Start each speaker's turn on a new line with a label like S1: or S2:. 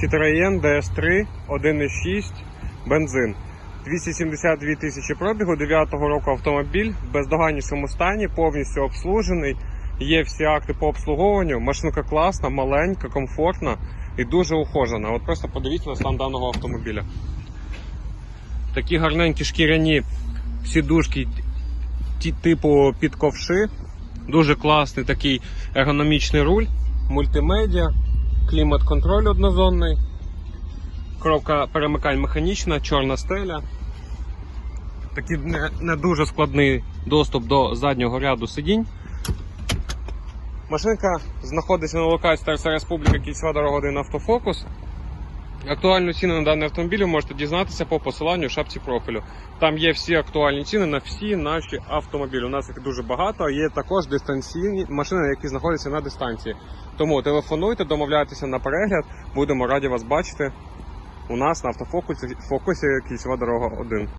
S1: Citroën DS3 1.6 бензин. 272 тисячі пробігу, 9-го року автомобіль в бездоганнішому стані, повністю обслужений. Є всі акти по обслуговуванню. Машинка класна, маленька, комфортна і дуже ухожена. От просто подивіться на стан даного автомобіля. Такі гарненькі шкіряні сідушки типу під ковши. Дуже класний такий ергономічний руль, мультимедіа, клімат-контроль однозонний, кропка перемикань механічна, чорна стеля. Такий не, дуже складний доступ до заднього ряду сидінь. Машинка знаходиться на локації Терса Республіка Кільцева дорога 1 автофокус. Актуальну ціну на даний автомобіль ви можете дізнатися по посиланню в шапці профілю. Там є всі актуальні ціни на всі наші автомобілі. У нас їх дуже багато. Є також дистанційні машини, які знаходяться на дистанції. Тому телефонуйте, домовляйтеся на перегляд. Будемо раді вас бачити у нас на автофокусі фокусі Кільцева дорога 1.